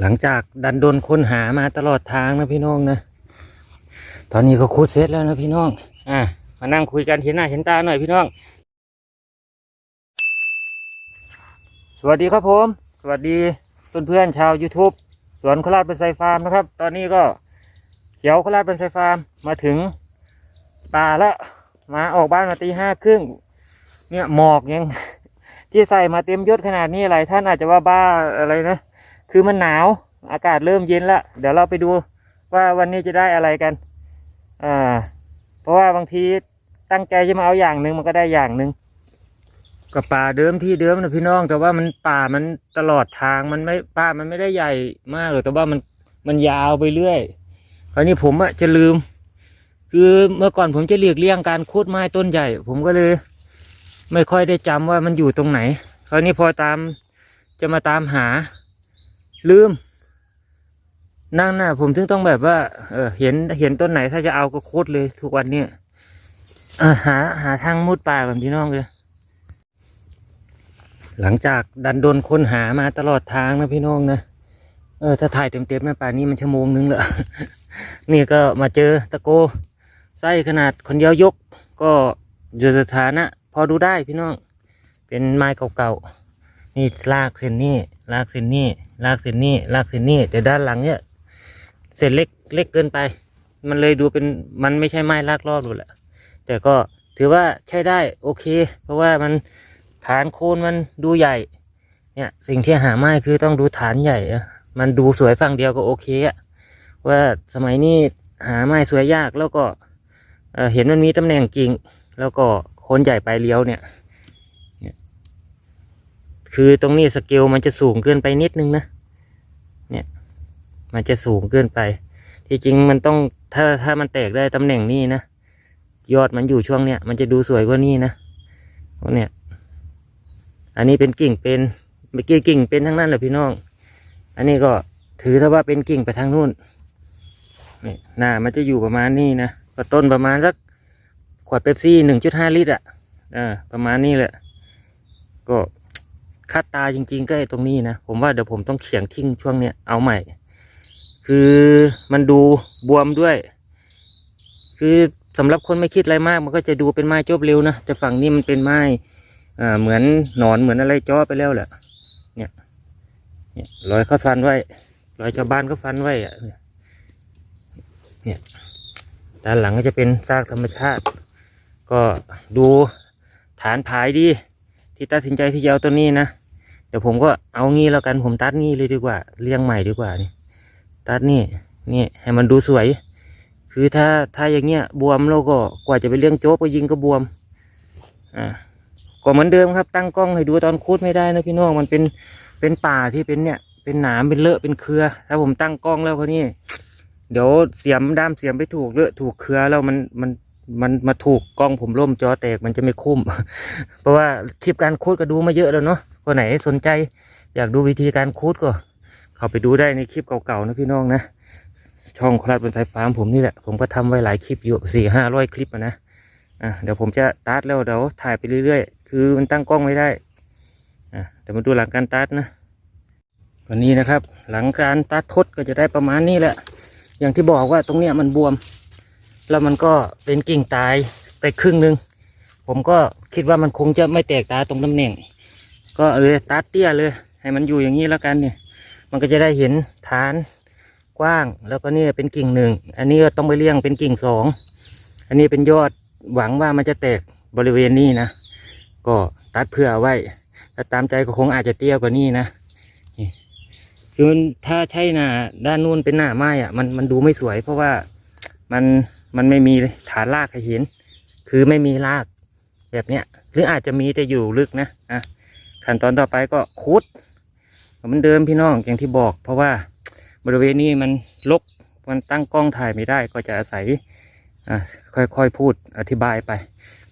หลังจากดันโดนค้นหามาตลอดทางนะพี่น้องนะ ตอนนี้ก็คุดเสร็จแล้วนะพี่น้อง อะ มานั่งคุยกันเห็นหน้าเห็นตาหน่อยพี่น้อง สวัสดีครับผม สวัสดีเพื่อนๆชาว YouTube สวนโคราชเป็นไซฟาร์มนะครับ ตอนนี้ก็เขียวโคราชเป็นไซฟาร์มมาถึงป่าแล้ว มาออกบ้านมาตีห้าครึ่ง เนี่ยหมอกยังที่ใส่มาเต็มยศขนาดนี้หลายท่านอาจจะว่าบ้าอะไรนะ คือมันหนาว อากาศเริ่มเย็นละเดี๋ยวเราไปดูว่าวันนี้จะได้อะไรกันอ่าเพราะว่าบางทีตั้งใจจะมาเอาอย่างหนึ่งมันก็ได้อย่างหนึ่งก็ป่าเดิมที่เดิมนะพี่น้อง แต่ว่ามันป่ามันตลอดทางมันไม่ป่ามันไม่ได้ใหญ่มากหรอกแต่ว่ามันมันยาวไปเรื่อยคราวนี้ผมอะจะลืม คือเมื่อก่อนผมจะเลียกเลี่ยงการโคดไม้ต้นใหญ่ ผมก็เลย ไม่ค่อยได้จำว่ามันอยู่ตรงไหน คราวนี้พอตามจะมาตามหา ลืม นั่นน่ะผมถึงต้องแบบว่า เออเห็นเห็นต้นไหนถ้าจะเอาก็โคตรเลยทุกวันเนี่ยหาหาทางมุดป่ากันพี่น้องเลยหลังจากดันโดนค้นหามาตลอดทางนะพี่น้องนะเออถ้าถ่ายเต็มๆนะป่านนี้มันชั่วโมงนึงล้วนี่ก็มาเจอตะโกไส้ขนาดคนเดียวยก ก็อยู่สถานะ พอดูได้พี่น้อง เป็นไม้เก่าๆ นี่ลากเส้นนี้ ลากเส้นนี้ ลากเส้นนี้ ลากเส้นนี้ แต่ด้านหลังเนี่ยเส้นเล็กเล็กเกินไป มันเลยดูเป็นมันไม่ใช่ไม้ลากรอบดูแหละ แต่ก็ถือว่าใช้ได้โอเค เพราะว่ามันฐานโคนมันดูใหญ่ เนี่ยสิ่งที่หาไม้คือต้องดูฐานใหญ่อะมันดูสวยฝั่งเดียวก็โอเคอะว่าสมัยนี้หาไม้สวยยากแล้วก็เเห็นมันมีตำแหน่งกิ่ง แล้วก็โคนใหญ่ปลายเลี้ยวเนี่ย คือตรงนี้สเกลมันจะสูงเกินไปนิดนึงนะ เนี่ย มันจะสูงเกินไป ที่จริงมันต้องถ้าถ้ามันแตกได้ตำแหน่งนี้นะ ยอดมันอยู่ช่วงเนี้ยมันจะดูสวยกว่านี้นะพวกเนี่ย อันนี้เป็นกิ่งเป็นเมื่อกี้กิ่งเป็นทั้งนั้นเลยพี่น้อง อันนี้ก็ถือถ้าว่าเป็นกิ่งไปทางนู้นนี่หน้ามันจะอยู่ประมาณนี้นะก็ต้นประมาณสักขวดเป๊ปซี่หนึ่งจุดห้าลิตรอะอ่าประมาณนี้แหละ ก็ คัดตาจริง ๆ ก็ไอ้ตรงนี้นะ ผมว่าเดี๋ยวผมต้องเขียงทิ้งช่วงเนี้ยเอาใหม่ คือมันดูบวมด้วย คือสำหรับคนไม่คิดอะไรมาก มันก็จะดูเป็นไม้จบเร็วนะแต่ฝั่งนี้มันเป็นไม้อ่าเหมือนหนอนเหมือนอะไรจ้อไปแล้วแหละเนี่ยเนี่ยรอยเขาฟันไว้รอยชาวบ้านเขาฟันไว้อะเนี่ยด้านหลังก็จะเป็นซากธรรมชาติ ก็ดูฐานผายดี ที่ตัดสินใจที่จะเอาตัวนี้นะเดี๋ยวผมก็เอางี้แล้วกันผมตัดงี้เลยดีกว่าเลี้ยงใหม่ดีกว่านี่ตัดนี่นี่ให้มันดูสวย คือถ้าถ้าอย่างเงี้ยบวมเราก็กว่าจะไปเลี้ยงโจ๊กก็ยิงก็บวมอ่าก็เหมือนเดิมครับ ตั้งกล้องให้ดูตอนคูดไม่ได้นะพี่น้องมันเป็นเป็นป่าที่เป็นเนี่ย เป็นหนามเป็นเลอะเป็นเครือ ถ้าผมตั้งกล้องแล้วเขานี่เดี๋ยวเสียมด้ามเสียมไปถูกเลอะถูกเครือแล้วมันมัน มันมาถูกกล้องผมล่มจอแตกมันจะไม่คุ้ม เพราะว่าคลิปการคูดก็ดูมาเยอะแล้วเนาะคนไหนสนใจ อยากดูวิธีการคูดก็ เข้าไปดูได้ในคลิปเก่าๆนะพี่น้องนะช่องคราดบนไทยฟาร์มผมนี่แหละผมก็ทำไว้หลายคลิปอยู่สี่ห้าร้อยคลิปนะอะเดี๋ยวผมจะตัดแล้วเดี๋ยวถ่ายไปเรื่อยๆ คือมันตั้งกล้องไม่ได้อะเดี๋ยวมาดูหลังการตัดนะวันนี้นะครับ หลังการตัดทดก็จะได้ประมาณนี้แหละ อย่างที่บอกว่าตรงเนี้ยมันบวม แล้วมันก็เป็นกิ่งตายไปครึ่งหนึ่งผมก็คิดว่ามันคงจะไม่แตกตาตรงตำแหน่ง ก็เลยตัดเตี้ยเลย ให้มันอยู่อย่างนี้แล้วกันเนี่ยมันก็จะได้เห็นฐานกว้างแล้วก็นี่เป็นกิ่งหนึ่ง อันนี้ก็ต้องไปเลี้ยงเป็นกิ่งสอง อันนี้เป็นยอดหวังว่ามันจะแตกบริเวณนี้นะ ก็ตัดเพื่อไว้ถ้าตามใจก็คงอาจจะเตี้ยกว่านี้นะนี่คือมันถ้าใช่หน้าด้านนู้นเป็นหน้าไม้อะมันมันดูไม่สวย เพราะว่ามัน มันไม่มีฐานรากให้เห็น คือไม่มีรากแบบเนี้ย หรืออาจจะมีแต่อยู่ลึกนะอะขั้นตอนต่อไปก็คุดเหมือนเดิมพี่น้องอย่างที่บอก เพราะว่าบริเวณนี้มันลกมันตั้งกล้องถ่ายไม่ได้ก็จะอาศัยอ่ค่อยๆพูดอธิบายไป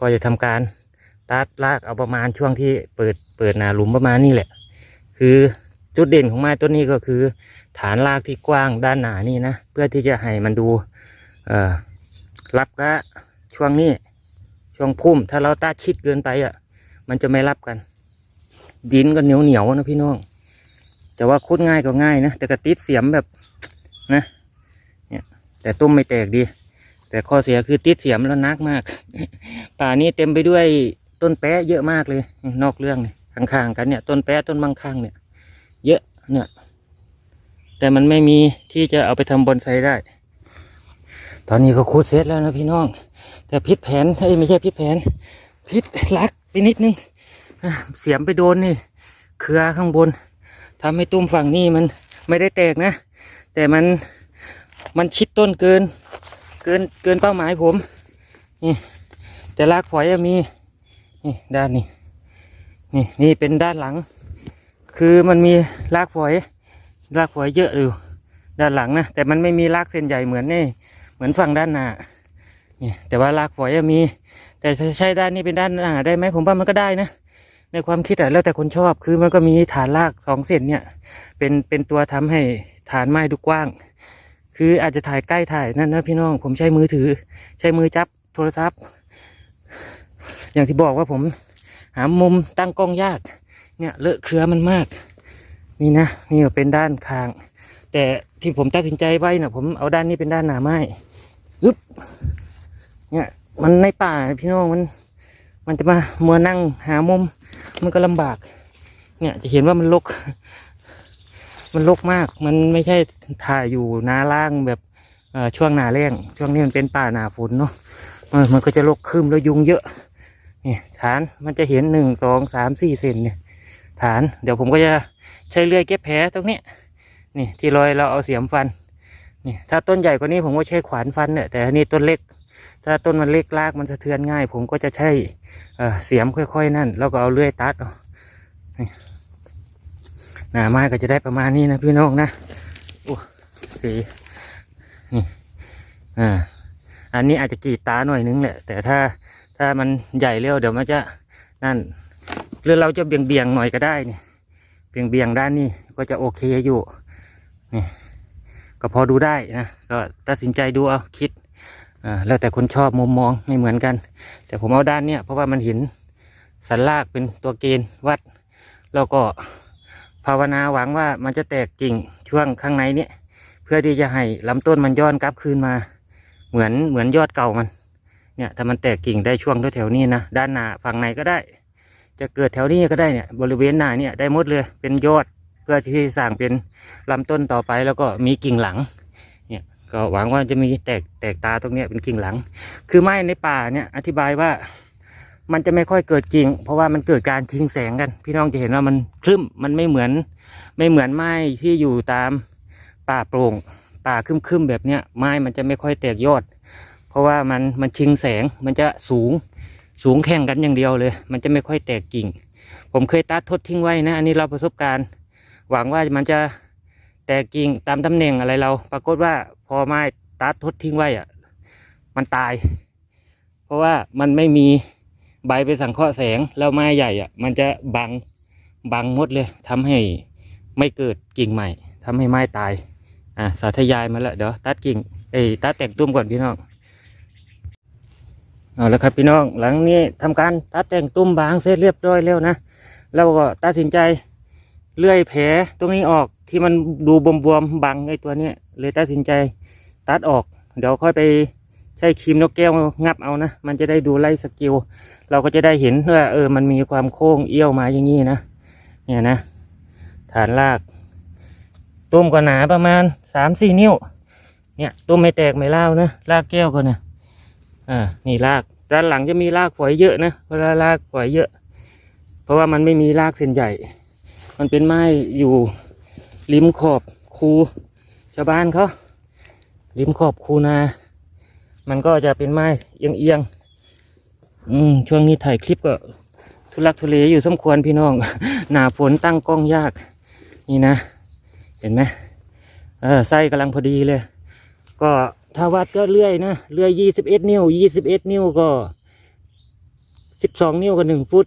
ก็จะทำการตัดลากเอาประมาณช่วงที่เปิดเปิดหนาหลุมประมาณนี้แหละ คือจุดเด่นของไม้ต้นนี้ก็คือ ฐานรากที่กว้างด้านหนานี่นะเพื่อที่จะให้มันดูเอ รับกะช่วงนี้ช่วงพุ่ม ถ้าเราตัดชิดเกินไปอะ มันจะไม่รับกัน ดินก็เหนียวเหนียวๆนะพี่น้อง แต่ว่าคุดง่ายก็ง่ายนะแต่กระติดเสียมแบบนะเนี่ยแต่ตุ้มไม่แตกดี แต่ข้อเสียคือติดเสียมแล้วนักมาก ป่านี้เต็มไปด้วยต้นแปะเยอะมากเลย นอกเรื่องเลยข้างๆกันเนี่ย ต้นแปะต้นมังคังเนี่ย เยอะเนี่ยแต่มันไม่มีที่จะเอาไปทำบอนไซได้ ตอนนี้ก็คูดเสร็จแล้วนะพี่น้อง แต่พิษแผนเอ้ยไม่ใช่พิษแผน พิษลักไปนิดนึงเสียมไปโดนนี่เครือข้างบนทำให้ตุ้มฝั่งนี้มันไม่ได้แตกนะ แต่มันมันชิดต้นเกิน เกินเกินเป้าหมายผมนี่แต่รากฝอยมีนี่ด้านนี้นี่นี่เป็นด้านหลัง คือมันมีรากฝอยรากฝอยเยอะอยู่ด้านหลังนะแต่มันไม่มีรากเส้นใหญ่เหมือนนี่ เหมือนฝั่งด้านหน้านี่แต่ว่ารากฝอยมี แต่ใช้ด้านนี้เป็นด้านหน้าได้ไหมผมว่ามันก็ได้นะ ในความคิดอะแล้วแต่คนชอบคือมันก็มีฐานรากสองเส้นเนี่ย เป็นเป็นตัวทำให้ฐานไม้ดูกว้าง คืออาจจะถ่ายใกล้ถ่ายนั่นนะพี่น้องผมใช้มือถือ ใช้มือจับโทรศัพท์ อย่างที่บอกว่าผมหามุมตั้งกล้องยาก เนี่ยเลอะเครือมันมาก นี่นะนี่เป็นด้านคาง แต่ที่ผมตัดสินใจไว้นะผมเอาด้านนี้เป็นด้านหนาไม้ อึ๊บเนี่ย มันในป่าพี่น้องมัน มันจะมามัวนั่งหามุม มันก็ลำบาก เนี่ยจะเห็นว่ามันลก มันลกมาก มันไม่ใช่ถ่ายอยู่หนาล่างแบบเอช่วงหนาแรงช่วงนี้มันเป็นป่าหนาฝนเนาะมันก็จะลกคืมแล้วยุงเยอะนี่ฐานมันจะเห็นหนึ่งสองสามสี่เซนเนี่ย ฐาน เดี๋ยวผมก็จะใช้เลื่อยเก็บแผลตรงนี้นี่ที่รอยเราเอาเสียมฟัน นี่ถ้าต้นใหญ่กว่านี้ผมก็ใช้ขวานฟันเนี่ยแต่อันนี้ต้นเล็ก ถ้าต้นมันเล็กรากมันสะเทือนง่าย ผมก็จะใช้เเสียมค่อยๆนั่น แล้วก็เอาเลื่อยตัดเอาะหนาไม้ก็จะได้ประมาณนี้นะพี่น้องนะโอ้สีนี่อ่าอันนี้อาจจะกีดตาหน่อยนึงแหละ แต่ถ้าถ้ามันใหญ่เร็วเดี๋ยวมันจะนั่นหรือเราจะเบี่ยงเบี่ยงหน่อยก็ได้นี่เบี่ยงเบี่ยงด้านนี้ก็จะโอเคอยู่นี่ ก็พอดูได้นะก็ตัดสินใจดูเอาคิดอ่าแล้วแต่คนชอบมุมมองไม่เหมือนกัน แต่ผมเอาด้านเนี้ยเพราะว่ามันเห็นสันลากเป็นตัวเกณฑ์วัด แล้วก็ภาวนาหวังว่ามันจะแตกกิ่งช่วงข้างในเนี้ยเพื่อที่จะให้ลำต้นมันย้อนกลับคืนมา เหมือนเหมือนยอดเก่ามันเนี่ยถ้ามันแตกกิ่งได้ช่วงแถวๆนี้นะด้านหน้าฝั่งในก็ได้ จะเกิดแถวนี้ก็ได้เนี่ยบริเวณหน้าเนี่ยได้หมดเลยเป็นยอด พื่อที่สร้างเป็นลำต้นต่อไปแล้วก็มีกิ่งหลังเนี่ยก็หวังว่าจะมีแตกแตกตาตรงเนี้ยเป็นกิ่งหลัง คือไม้ในป่าเนี่ยอธิบายว่ามันจะไม่ค่อยเกิดกิ่ง เพราะว่ามันเกิดการชิงแสงกัน พี่น้องจะเห็นว่ามันคลึ้มมันไม่เหมือนไม่เหมือนไม้ที่อยู่ตามป่าโปร่งป่าครึมๆแบบเนี้ยไม้มันจะไม่ค่อยแตกยอด เพราะว่ามันมันชิงแสงมันจะสูงสูงแข่งกันอย่างเดียวเลย มันจะไม่ค่อยแตกกิ่ง ผมเคยตัดทดทิ้งไว้นะ อันนี้เราประสบการณ์ หวังว่ามันจะแตกกิ่งตามตำแหน่งอะไรเรา ปรากฏว่าพอไม้ตัดทดทิ้งไว้อะมันตาย เพราะว่ามันไม่มีใบไปสังเคราะห์แสงแล้วไม้ใหญ่อะมันจะบังบังหมดเลยทำให้ไม่เกิดกิ่งใหม่ทำให้ไม้ตาย อะสาธยายมาแล้วเดี๋ยวตัดกิ่งเอ้ตัดแต่งตุ้มก่อนพี่น้องเอาละครับพี่น้องหลังนี้ทำการตัดแต่งตุ้มบางเสร็จเรียบร้อยแล้วนะเราก็ตัดสินใจ เลื่อยแผลตรงนี้ออกที่มันดูบวมๆบังไอ้ตัวเนี้ยเลยตัดสินใจตัดออก เดี๋ยวค่อยไปใช้ครีมนกแก้วงับเอานะ มันจะได้ดูไล่สกิล เราก็จะได้เห็นว่าเออ มันมีความโค้งเอี้ยวมาอย่างนี้นะ เนี่ยนะ ฐานราก ต้มก็หนาประมาณสามสี่นิ้ว เนี่ยต้มไม่แตกไม่เล่านะ รากแก้วก็นะอ่า นี่ราก ด้านหลังจะมีรากฝอยเยอะนะ เวลารากฝอยเยอะ เพราะว่ามันไม่มีรากเส้นใหญ่ มันเป็นไม้อยู่ริมขอบคูชาวบ้านเขาริมขอบคูนา มันก็จะเป็นไม้เอียงๆอืมช่วงนี้ถ่ายคลิปก็ทุลักทุเลอยู่สมควรพี่น้อง หนาฝนตั้งกล้องยาก นี่นะ เห็นไหมเออไส้กำลังพอดีเลย ก็ถ้าวัดก็เลื่อยนะเลื่อยยี่สิบเอ็ดนิ้วยี่สิบเอ็ดนิ้วก็สิบสองนิ้วก็หนึ่งฟุต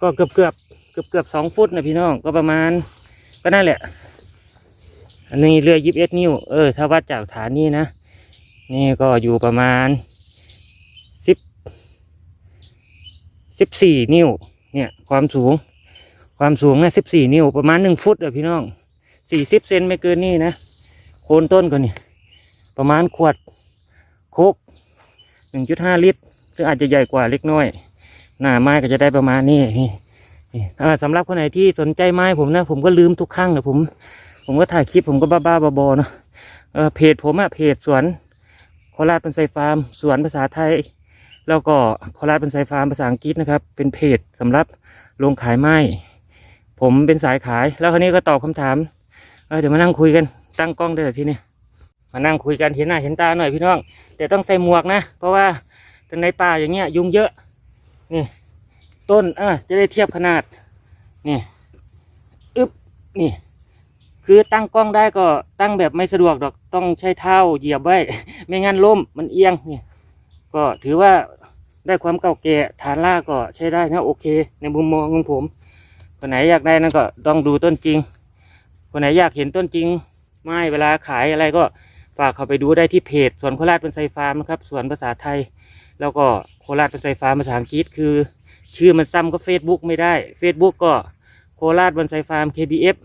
ก็เกือบเกือบ เกือบเกือบสองฟุตนะพี่น้องก็ประมาณ ก็นั่นแหละ อันนี้เลื่อยิบเอ็ดนิ้วเออถ้าวัดจากฐานนี้นะ นี่ก็อยู่ประมาณสิบสิบสี่นิ้ว เนี่ย ความสูง ความสูงนะสิบสี่นิ้วประมาณหนึ่งฟุตอะพี่น้องสี่สิบเซนไม่เกินนี่นะโคนต้นก็นี่ประมาณขวดโคกหนึ่งจุดห้าลิตรซึ่งอาจจะใหญ่กว่าเล็กน้อย หน้าไม้ก็จะได้ประมาณนี้ สำหรับคนไหนที่สนใจไม้ผมนะ ผมก็ลืมทุกครั้งนะผม ผมก็ถ่ายคลิปผมก็บ้าๆบอๆเนาะเเพจผมอะเพจสวนโคราชเป็นไซฟาร์มสวนภาษาไทย แล้วก็โคราชเป็นไซฟาร์มภาษาอังกฤษนะครับ เป็นเพจสำหรับลงขายไม้ ผมเป็นสายขาย แล้วคราวนี้ก็ตอบคำถามเเดี๋ยวมานั่งคุยกันตั้งกล้องได้ทีนี้มานั่งคุยกันเห็นหน้าเห็นตาหน่อยพี่น้อง แต่ต้องใส่หมวกนะ เพราะว่าในป่าอย่างเงี้ยยุงเยอะนี่ ต้นอะจะได้เทียบขนาด นี่อึ๊บนี่ คือตั้งกล้องได้ก็ตั้งแบบไม่สะดวกดอกต้องใช้เท้าเหยียบไว้ ไม่งั้นล้มมันเอียงนี่ก็ถือว่าได้ความเก่าแก่ฐานล่ากก็ใช้ได้นะโอเค ในมุมมองของผม คนไหนอยากได้นั่นก็ต้องดูต้นจริง คนไหนอยากเห็นต้นจริง ไม่เวลาขายอะไรก็ฝากเข้าไปดูได้ที่เพจสวนโคราชเป็นไซฟาร์มนะครับสวนภาษาไทย แล้วก็โคราชเป็นไซฟาร์มภาษาอังกฤษคือ ชื่อมันซ้ำก็ Facebook ไม่ได้ Facebook ก็โคราชบอนไซฟาร์ม KBF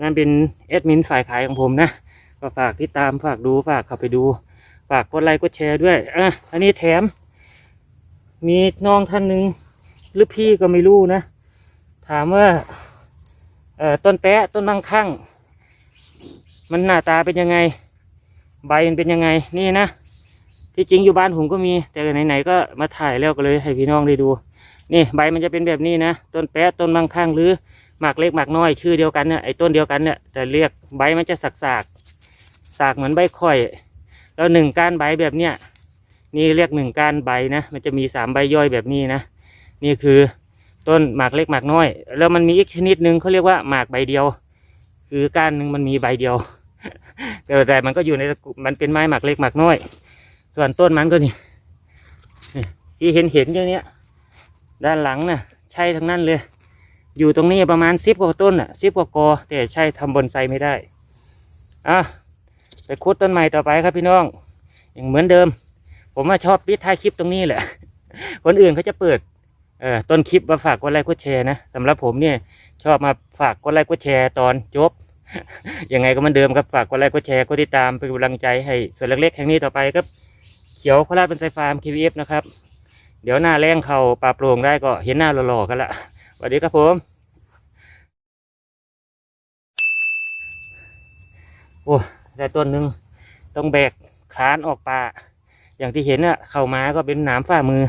นั่นเป็นแอดมินฝ่ายขายของผมนะ ก็ฝากติดตามฝากดูฝากเข้าไปดู ฝากกดไลค์กดแชร์ด้วยอะอันนี้แถม มีน้องท่านหนึ่งหรือพี่ก็ไม่รู้นะ ถามว่าต้นแปะต้นบางข้างมันหน้าตาเป็นยังไง ใบมันเป็นยังไงนี่นะ ที่จริงอยู่บ้านผมก็มีแต่ไหนๆก็มาถ่ายแล้วก็เลยให้พี่น้องได้ดู นี่ใบมันจะเป็นแบบนี้นะต้นแปะต้นบางข้างหรือหมากเล็กหมากน้อยชื่อเดียวกันเนี่ยไอ้ต้นเดียวกันเนี่ยแต่เรียกใบมันจะสักสากๆสากเหมือนใบข่อย แล้วหนึ่งก้านใบแบบเนี้ยนี่เรียกหนึ่งก้านใบนะมันจะมีสามใบย่อยแบบนี้นะนี่คือต้นหมากเล็กหมากน้อย แล้วมันมีอีกชนิดหนึ่งเขาเรียกว่าหมากใบเดียว คือก้านหนึ่งมันมีใบเดียวแต่แต่มันก็อยู่ในมันเป็นไม้หมากเล็กหมากน้อย ส่วนต้นมันก็นี่นี่ที่เห็นเห็นอย่างเนี้ย ด้านหลังน่ะใช่ทั้งนั้นเลย อยู่ตรงนี้ประมาณสิบกว่าต้นอะสิบกว่ากอ แต่ใช่ทำบอนไซไม่ได้อะไปคุดต้นใหม่ต่อไปครับพี่น้อง อย่างเหมือนเดิม ผมว่าชอบปิดท้ายคลิปตรงนี้แหละ คนอื่นเขาจะเปิดเอ่อต้นคลิปมาฝากกดไลค์กดแชร์นะสำหรับผมเนี่ยชอบมาฝากกดไลค์กดแชร์ตอนจบยังไงก็เหมือนเดิมครับฝากกดไลค์กดแชร์กดติดตามเป็นกำลังใจให้ส่วนเล็กๆแห่งนี้ต่อไปครับเขียวโคราชเป็นไซฟาร์ม KVF นะครับ เดี๋ยวหน้าแรงเขาปลาโปร่งได้ก็เห็นหน้าหล่อๆกันละสวัสดีครับผม โอ้ได้ต้นหนึ่งต้องแบกคานออกป่าอย่างที่เห็นน่ะเข้ามาก็เป็นหนามฝ่ามือ